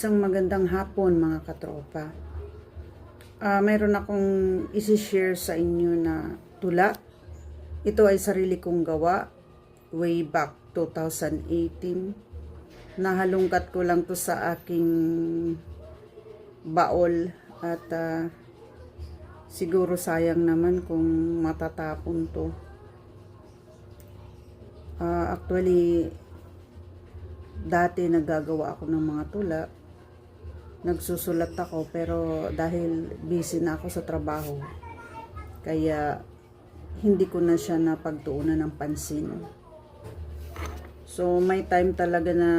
Isang magandang hapon mga katropa. Ah, mayroon akong isi-share sa inyo na tula. Ito ay sarili kong gawa way back 2018. Nahalungkat ko lang to sa aking baol at ah, siguro sayang naman kung matatapon to. Ah, actually, dati nagagawa ako ng mga tula nagsusulat ako pero dahil busy na ako sa trabaho kaya hindi ko na siya napagtuunan ng pansin. So may time talaga na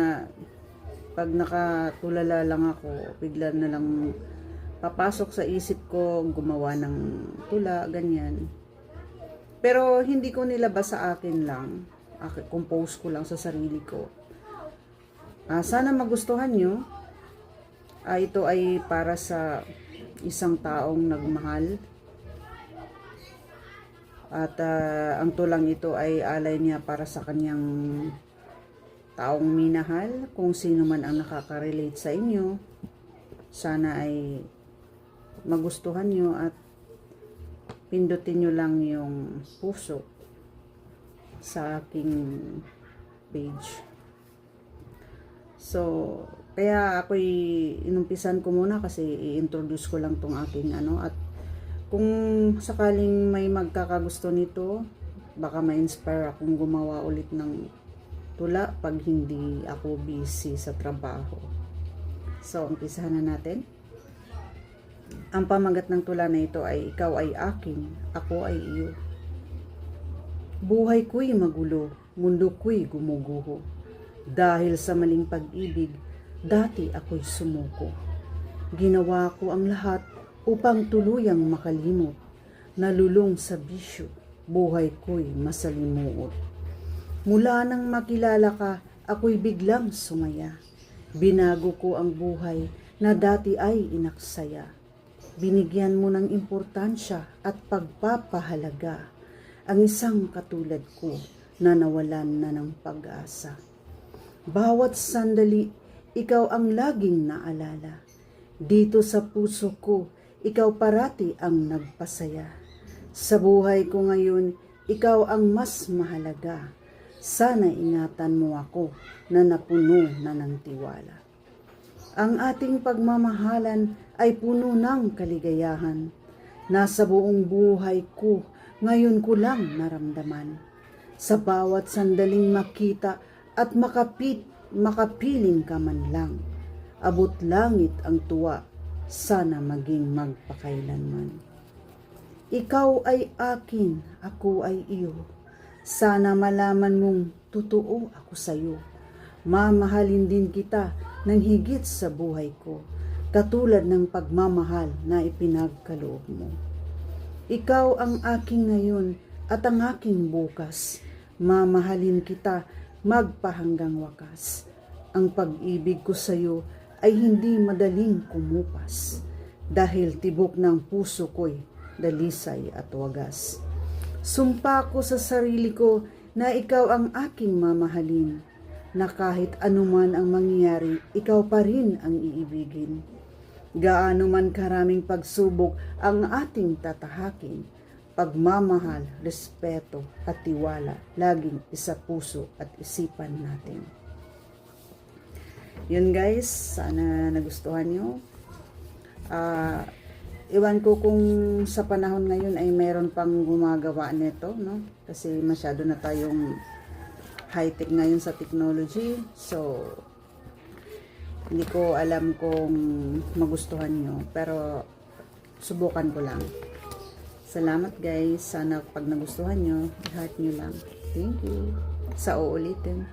pag nakatulala lang ako bigla na lang papasok sa isip ko gumawa ng tula ganyan. Pero hindi ko nilabas sa akin lang. Compose ko lang sa sarili ko. Ah, sana magustuhan nyo Ah, ito ay para sa isang taong nagmahal. At ah, ang tulang ito ay alay niya para sa kanyang taong minahal. Kung sino man ang nakaka-relate sa inyo, sana ay magustuhan nyo at pindutin nyo lang yung puso sa aking page. So, kaya ako'y inumpisan ko muna kasi i-introduce ko lang tong aking ano at kung sakaling may magkakagusto nito, baka ma-inspire akong gumawa ulit ng tula pag hindi ako busy sa trabaho. So, umpisahan na natin. Ang pamagat ng tula na ito ay ikaw ay akin, ako ay iyo. Buhay ko'y magulo, mundo ko'y gumuguho. Dahil sa maling pag-ibig, dati ako'y sumuko. Ginawa ko ang lahat upang tuluyang makalimot. Nalulong sa bisyo, buhay ko'y masalimuot. Mula nang makilala ka, ako'y biglang sumaya. Binago ko ang buhay na dati ay inaksaya. Binigyan mo ng importansya at pagpapahalaga ang isang katulad ko na nawalan na ng pag-asa. Bawat sandali, ikaw ang laging naalala. Dito sa puso ko, ikaw parati ang nagpasaya. Sa buhay ko ngayon, ikaw ang mas mahalaga. Sana ingatan mo ako na napuno na ng tiwala. Ang ating pagmamahalan ay puno ng kaligayahan. Nasa buong buhay ko, ngayon ko lang naramdaman. Sa bawat sandaling makita at makapit, makapiling ka man lang. Abot langit ang tuwa, sana maging magpakailanman. Ikaw ay akin, ako ay iyo. Sana malaman mong totoo ako sa'yo. Mamahalin din kita ng higit sa buhay ko, katulad ng pagmamahal na ipinagkaloob mo. Ikaw ang aking ngayon at ang aking bukas. Mamahalin kita magpahanggang wakas. Ang pag-ibig ko sa iyo ay hindi madaling kumupas dahil tibok ng puso ko'y dalisay at wagas. Sumpa ko sa sarili ko na ikaw ang aking mamahalin, na kahit anuman ang mangyari, ikaw pa rin ang iibigin. Gaano man karaming pagsubok ang ating tatahakin, pagmamahal, respeto at tiwala laging isa puso at isipan natin. Yun guys, sana nagustuhan nyo. Ah, iwan ko kung sa panahon ngayon ay meron pang gumagawa nito, no? Kasi masyado na tayong high-tech ngayon sa technology. So, hindi ko alam kung magustuhan nyo. Pero, subukan ko lang. Salamat guys. Sana pag nagustuhan nyo, i-heart nyo lang. Thank you. Sa uulitin.